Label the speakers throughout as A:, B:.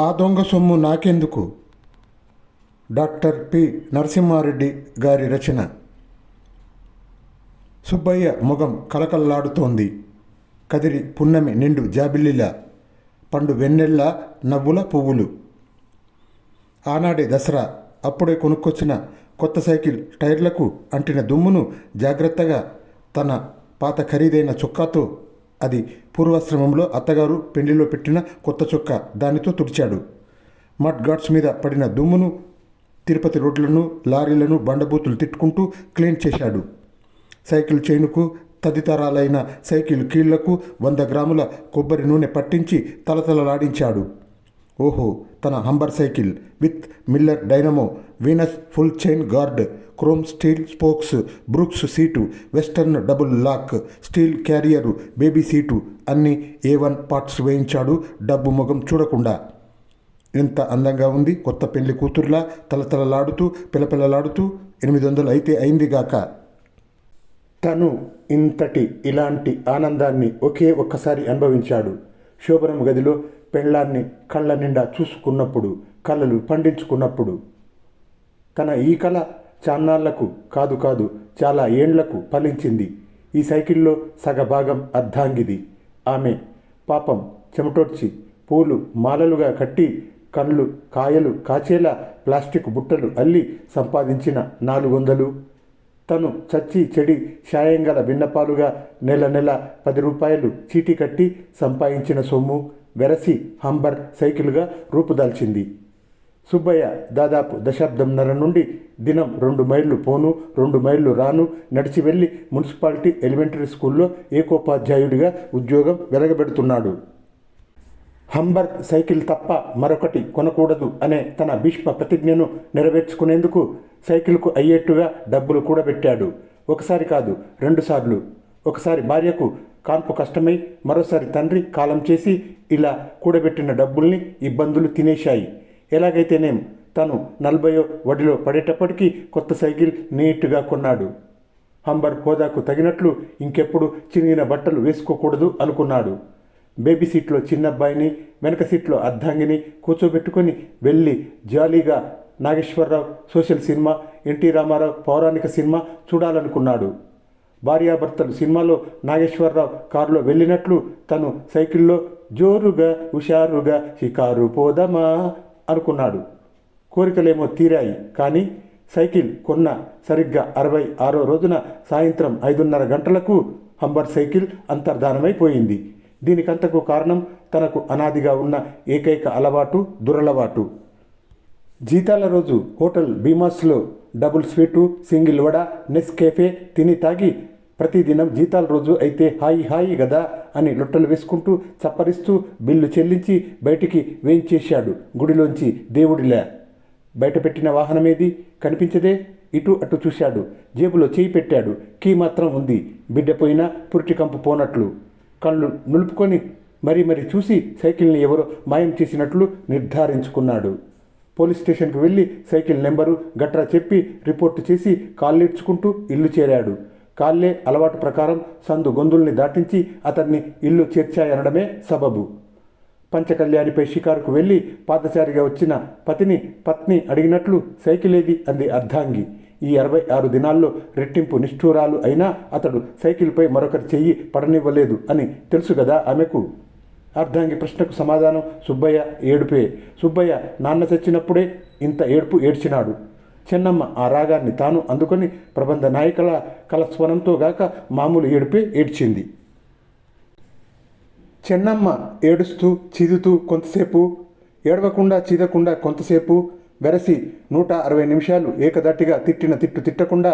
A: ఆ దొంగ సొమ్ము నాకెందుకు? Doctor P. నరసింహారెడ్డి గారి రచన. సుబ్బయ్య ముఖం కలకల్లాడుతోంది కదిరి పున్నమి నిండు జాబిల్లిలా పండు వెన్నెల్ల నవ్వుల పువ్వులు. ఆనాడే దసరా అప్పుడే కొనుక్కొచ్చిన కొత్త సైకిల్ టైర్లకు అంటిన దుమ్మును జాగ్రత్తగా తన పాత ఖరీదైన చొక్కాతో అది పూర్వాశ్రమంలో అత్తగారు పెళ్ళిలో పెట్టిన కొత్త చొక్క దానితో తుడిచాడు. మడ్ గాడ్స్ మీద పడిన దుమ్మును తిరుపతి రోడ్లను లారీలను బండబూతులు తిట్టుకుంటూ క్లీన్ చేశాడు. సైకిల్ చైనుకు తదితరాలైన సైకిల్ కీళ్ళకు వంద గ్రాముల కొబ్బరి నూనె పట్టించి తలతలలాడించాడు. ఓహో తన Humber cycle with Miller dynamo Venus full chain guard chrome steel spokes Brooks seat western double lock steel carrier baby seat అన్ని ఏ వన్ పార్ట్స్ వేయించాడు. డబ్బు ముఖం చూడకుండా. ఎంత అందంగా ఉంది. కొత్త పెళ్ళి కూతుర్లా తలతలలాడుతూ పిలపిలలాడుతూ ఎనిమిది వందలు అయితే అయిందిగాక తను ఇంతటి ఇలాంటి ఆనందాన్ని ఒకే ఒక్కసారి అనుభవించాడు. శోభనం గదిలో పెళ్ళాన్ని కళ్ళ నిండా చూసుకున్నప్పుడు కళలు పండించుకున్నప్పుడు. తన ఈ కళ చాన్నాళ్ళకు కాదు కాదు చాలా ఏండ్లకు ఫలించింది. ఈ సైకిల్లో సగభాగం అర్ధాంగిది. ఆమె పాపం చెమటోడ్చి పూలు మాలలుగా కట్టి కళ్ళు కాయలు కాచేలా ప్లాస్టిక్ బుట్టలు అల్లి సంపాదించిన నాలుగు వందలు తను చచ్చి చెడి షాయంగల విన్నపాలుగా నెల నెల పది రూపాయలు చీటీ కట్టి సంపాదించిన సొమ్ము. వెరసి హంబర్ సైకిల్గా రూపుదాల్చింది. సుబ్బయ్య దాదాపు దశాబ్దంన్నర నుండి దినం రెండు మైళ్ళు పోను రెండు మైళ్ళు రాను నడిచి వెళ్ళి మున్సిపాలిటీ ఎలిమెంటరీ స్కూల్లో ఏకోపాధ్యాయుడిగా ఉద్యోగం వెలగబెడుతున్నాడు. హంబర్ సైకిల్ తప్ప మరొకటి కొనకూడదు అనే తన భీష్మ ప్రతిజ్ఞను నెరవేర్చుకునేందుకు సైకిల్కు అయ్యేట్టుగా డబ్బులు కూడబెట్టాడు. ఒకసారి కాదు రెండుసార్లు ఒకసారి భార్యకు కాన్పు కష్టమై మరోసారి తండ్రి కాలం చేసి ఇలా కూడబెట్టిన డబ్బుల్ని ఇబ్బందులు తినేశాయి. ఎలాగైతేనేం తను నలభయో వడిలో పడేటప్పటికీ కొత్త సైకిల్ నీట్గా కొన్నాడు. హంబర్ హోదాకు తగినట్లు ఇంకెప్పుడు చినిగిన బట్టలు వేసుకోకూడదు అనుకున్నాడు. బేబీ సీట్లో చిన్నబ్బాయిని వెనక సీట్లో అర్ధాంగిని కూర్చోబెట్టుకొని వెళ్ళి జాలీగా Nageswara Rao social cinema NT Rama Rao పౌరాణిక సినిమా చూడాలనుకున్నాడు. భార్యాభర్తలు సినిమాలో నాగేశ్వరరావు కారులో వెళ్ళినట్లు తను సైకిల్లో జోరుగా హుషారుగా షికారు పోదమా అనుకున్నాడు. కోరికలేమో తీరాయి కానీ సైకిల్ కొన్న సరిగ్గా అరవై ఆరో రోజున సాయంత్రం ఐదున్నర గంటలకు హంబర్ సైకిల్ అంతర్ధానమైపోయింది దీనికంతకు కారణం తనకు అనాదిగా ఉన్న ఏకైక అలవాటు దురలవాటు. జీతాల రోజు హోటల్ బీమాస్లో double sweet single vada Nescafe తిని తాగి ప్రతిదినం జీతాల రోజు అయితే హాయి హాయి గదా అని లొట్టలు వేసుకుంటూ చప్పరిస్తూ బిల్లు చెల్లించి బయటికి వేయించేశాడు గుడిలోంచి దేవుడిలా. బయట పెట్టిన వాహనమేది? కనిపించదే? ఇటు అటు చూశాడు. జేబులో చేయి పెట్టాడు. కీ మాత్రం ఉంది. బిడ్డ పోయినా పురిటి పోనట్లు. కళ్ళు నులుపుకొని మరీ మరీ చూసి సైకిల్ని ఎవరో మాయం చేసినట్లు నిర్ధారించుకున్నాడు. పోలీస్ స్టేషన్కి వెళ్ళి సైకిల్ నెంబరు గట్రా చెప్పి రిపోర్టు చేసి కాళ్ళీడ్చుకుంటూ ఇల్లు చేరాడు. కాళ్ళే అలవాటు ప్రకారం సందు గొంతుల్ని దాటించి అతన్ని ఇల్లు చేర్చాయనడమే సబబు. పంచకళ్యాణిపై షికారుకు వెళ్ళి పాదచారిగా వచ్చిన పతిని పత్ని అడిగినట్లు సైకిలేది అంది అర్ధాంగి. ఈ అరవై ఆరు దినాల్లో రెట్టింపు నిష్ఠూరాలు అయినా అతడు సైకిల్పై మరొకరి చెయ్యి పడనివ్వలేదు అని తెలుసు కదా ఆమెకు. అర్ధాంగి ప్రశ్నకు సమాధానం సుబ్బయ్య ఏడుపే. సుబ్బయ్య నాన్న చచ్చినప్పుడే ఇంత ఏడుపు ఏడ్చినాడు. చెన్నమ్మ ఆ రాగాన్ని తాను అందుకొని ప్రబంధ నాయకుల కలస్వనంతో గాక మామూలు ఏడుపే ఏడ్చింది. చెన్నమ్మ ఏడుస్తూ చీదుతూ కొంతసేపు ఏడవకుండా చీదకుండా కొంతసేపు వెరసి నూట అరవై నిమిషాలు ఏకదట్టిగా తిట్టిన తిట్టు తిట్టకుండా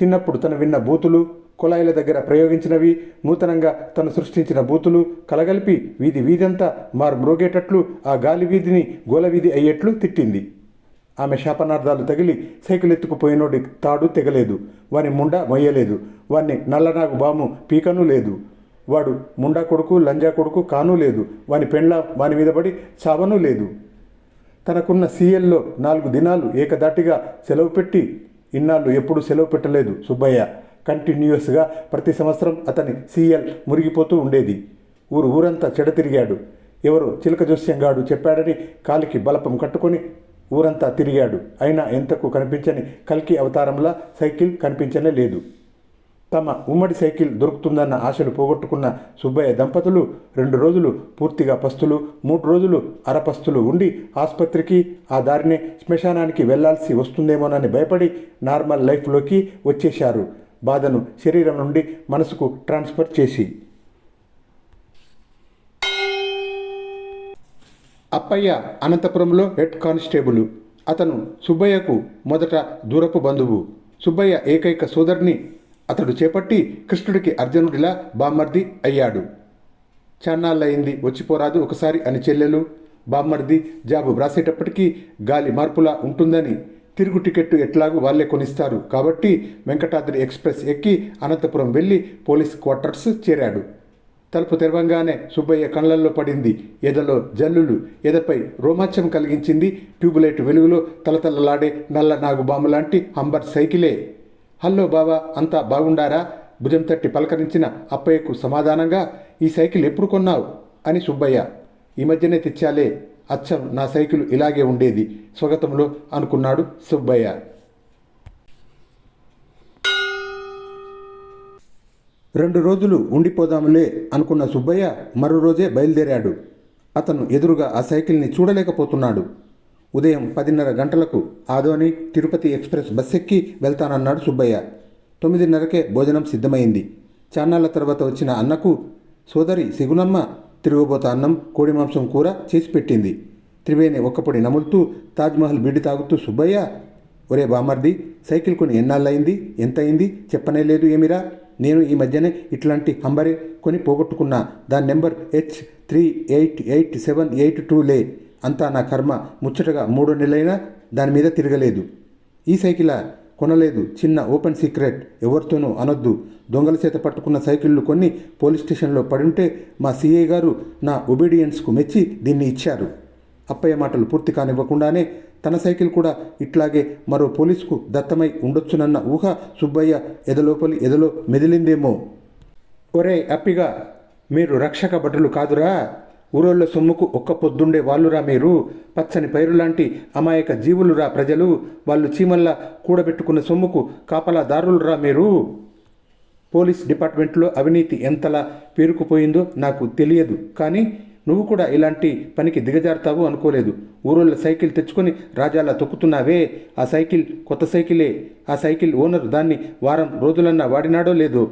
A: చిన్నప్పుడు తను విన్న బూతులు కుళాయిల దగ్గర ప్రయోగించినవి నూతనంగా తను సృష్టించిన బూతులు కలగలిపి వీధి వీధంతా మారు మ్రోగేటట్లు ఆ గాలి వీధిని గోల వీధి అయ్యేట్లు తిట్టింది. ఆమె శాపనార్థాలు తగిలి సైకిల్ ఎత్తుకుపోయినోడి తాడు తెగలేదు. వాని ముండ మొయ్యలేదు. వాన్ని నల్లనాగు బాము పీకను లేదు. వాడు ముండా కొడుకు లంజా కొడుకు కానూ లేదు. వాని పెండ్ల వాని మీద పడి చావనూ లేదు. తనకున్న సీఎల్లో నాలుగు దినాలు ఏకదాటిగా సెలవు పెట్టి ఇన్నాళ్ళు ఎప్పుడూ సెలవు పెట్టలేదు సుబ్బయ్య. కంటిన్యూస్గా ప్రతి సంవత్సరం అతని సీఎల్ మురిగిపోతూ ఉండేది. ఊరు ఊరంతా చెడ తిరిగాడు ఎవరు చిలక జోస్యంగాడు చెప్పాడని కాలికి బలపం కట్టుకొని ఊరంతా తిరిగాడు. అయినా ఎంతకు కనిపించని కల్కి అవతారంలా సైకిల్ కనిపించనే లేదు. తమ ఉమ్మడి సైకిల్ దొరుకుతుందన్న ఆశలు పోగొట్టుకున్న సుబ్బయ్య దంపతులు రెండు రోజులు పూర్తిగా పస్తులు మూడు రోజులు అరపస్తులు ఉండి ఆసుపత్రికి ఆ దారినే శ్మశానానికి వెళ్ళాల్సి వస్తుందేమోనని భయపడి నార్మల్ లైఫ్లోకి వచ్చేశారు. బాధను శరీరం నుండి మనసుకు ట్రాన్స్ఫర్ చేసి అప్పయ్య అనంతపురంలో హెడ్ కానిస్టేబుల్. అతను సుబ్బయ్యకు మొదట దూరపు బంధువు. సుబ్బయ్య ఏకైక సోదరుని అతడు చేపట్టి కృష్ణుడికి అర్జునుడిలా బామ్మర్ది అయ్యాడు. చాన్నాళ్ళయింది వచ్చిపోరాదు ఒకసారి అని చెల్లెలు. బామ్మర్ది జాబు వ్రాసేటప్పటికీ గాలి మార్పులా ఉంటుందని తిరుగు టికెట్టు ఎట్లాగూ వాళ్ళే కొనిస్తారు. కాబట్టి వెంకటాద్రి ఎక్స్ప్రెస్ ఎక్కి అనంతపురం వెళ్ళి పోలీస్ క్వార్టర్స్ చేరాడు. తలుపు తెరవంగానే సుబ్బయ్య కళ్ళల్లో పడింది. ఎదలో జల్లులు ఎదపై రోమాంచం కలిగించింది. ట్యూబులైట్ వెలుగులో తలతలలాడే నల్ల నాగు లాంటి హంబర్ సైకిలే. హలో బావా అంతా బాగుండారా? భుజం తట్టి పలకరించిన అప్పయ్యకు సమాధానంగా ఈ సైకిల్ ఎప్పుడు కొన్నావు? అని సుబ్బయ్య ఈ మధ్యనే తెచ్చాలే. అచ్చం నా సైకిల్ ఇలాగే ఉండేది. స్వగతంలో అనుకున్నాడు సుబ్బయ్య. రెండు రోజులు ఉండిపోదాములే అనుకున్న సుబ్బయ్య మరో రోజే బయలుదేరాడు. అతను ఎదురుగా ఆ సైకిల్ని చూడలేకపోతున్నాడు. ఉదయం పదిన్నర గంటలకు ఆదోని తిరుపతి ఎక్స్ప్రెస్ బస్ ఎక్కి వెళ్తానన్నాడు సుబ్బయ్య. తొమ్మిదిన్నరకే భోజనం సిద్ధమైంది. చాన్నాళ్ళ తర్వాత వచ్చిన అన్నకు సోదరి సిగునమ్మ తిరుగుబోత అన్నం కోడి మాంసం కూర చేసి పెట్టింది. త్రివేణి ఒక్కపొడి నములుతూ తాజ్మహల్ బిడ్డి తాగుతూ సుబ్బయ్య ఒరే బామర్ది సైకిల్ కొని ఎన్నాళ్ళయింది? ఎంత అయింది చెప్పనే లేదు ఏమిరా? నేను ఈ మధ్యనే ఇట్లాంటి హంబరే కొని పోగొట్టుకున్నా. దాని number H three eight eight seven eight two లే. అంతా నా కర్మ. ముచ్చటగా మూడు నెలలైనా దాని మీద తిరగలేదు. ఈ సైకిలా? కొనలేదు. చిన్న ఓపెన్ సీక్రెట్. ఎవరితోనూ అనొద్దు. దొంగల చేత పట్టుకున్న సైకిళ్ళు కొన్ని పోలీస్ స్టేషన్లో పడుంటే మా సిఐ గారు నా ఒబీడియన్స్కు మెచ్చి దీన్ని ఇచ్చారు. అప్పయ్య మాటలు పూర్తి కానివ్వకుండానే తన సైకిల్ కూడా ఇట్లాగే మరో పోలీసుకు దత్తమై ఉండొచ్చునన్న ఊహ సుబ్బయ్య ఎదలోపలి ఎదలో మెదిలిందేమో. ఒరే అప్పిగా మీరు రక్షక భటులు కాదురా. ఊరోళ్ళ సొమ్ముకు ఒక్క పొద్దుండే వాళ్ళురా మీరు. పచ్చని పైరులాంటి అమాయక జీవులురా ప్రజలు. వాళ్ళు చీమల్లా కూడబెట్టుకున్న సొమ్ముకు కాపలాదారులురా మీరు. పోలీస్ డిపార్ట్మెంట్లో అవినీతి ఎంతలా పేరుకుపోయిందో నాకు తెలియదు. కానీ నువ్వు కూడా ఇలాంటి పనికి దిగజారుతావు అనుకోలేదు. ఊరోళ్ళ సైకిల్ తెచ్చుకొని రాజాలా తొక్కుతున్నావే? ఆ సైకిల్ కొత్త సైకిలే. ఆ సైకిల్ ఓనర్ దాన్ని వారం రోజులన్నా వాడినాడో లేదో?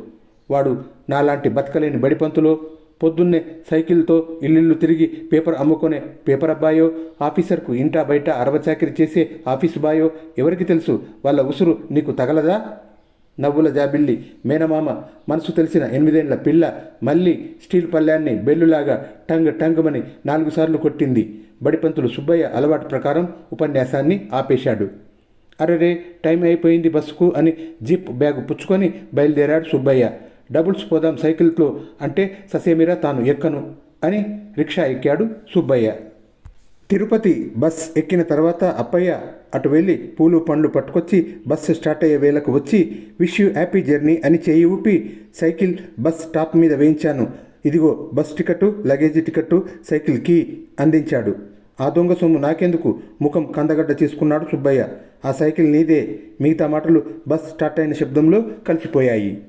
A: వాడు నాలాంటి బతకలేని బడిపంతులో? పొద్దున్నే సైకిల్తో ఇల్లుళ్ళు తిరిగి పేపర్ అమ్ముకునే పేపర్ అబ్బాయో? ఆఫీసర్కు ఇంటా బయట అరవచాకిరి చేసే ఆఫీసు బాయో? ఎవరికి తెలుసు? వాళ్ళ ఉసురు నీకు తగలదా? నవ్వుల జాబిల్లి మేనమామ మనసు తెలిసిన ఎనిమిదేండ్ల పిల్ల మళ్ళీ స్టీల్ పళ్ళ్యాన్ని బెల్లులాగా టంగ్ టంగమని నాలుగు సార్లు కొట్టింది. బడిపంతులు సుబ్బయ్య అలవాటు ప్రకారం ఉపన్యాసాన్ని ఆపేశాడు. అరెరే టైం అయిపోయింది బస్సుకు అని జీప్ బ్యాగ్ పుచ్చుకొని బయలుదేరాడు సుబ్బయ్య. డబుల్స్ పోదాం సైకిల్తో అంటే ససేమిరా తాను ఎక్కను అని రిక్షా ఎక్కాడు సుబ్బయ్య. తిరుపతి బస్ ఎక్కిన తర్వాత అప్పయ్య అటు వెళ్ళి పూలు పండ్లు పట్టుకొచ్చి బస్సు స్టార్ట్ అయ్యే వేళకు వచ్చి విష్ యూ హ్యాపీ జర్నీ అని చేయి ఊపి సైకిల్ బస్ స్టాప్ మీద వేయించాను. ఇదిగో బస్ టికెట్టు లగేజీ టికెట్టు సైకిల్కి అందించాడు. ఆ దొంగ సొమ్ము నాకెందుకు? ముఖం కందగడ్డ చేసుకున్నాడు సుబ్బయ్య. ఆ సైకిల్ నీదే. మిగతా మాటలు బస్ స్టార్ట్ అయిన శబ్దంలో కలిసిపోయాయి.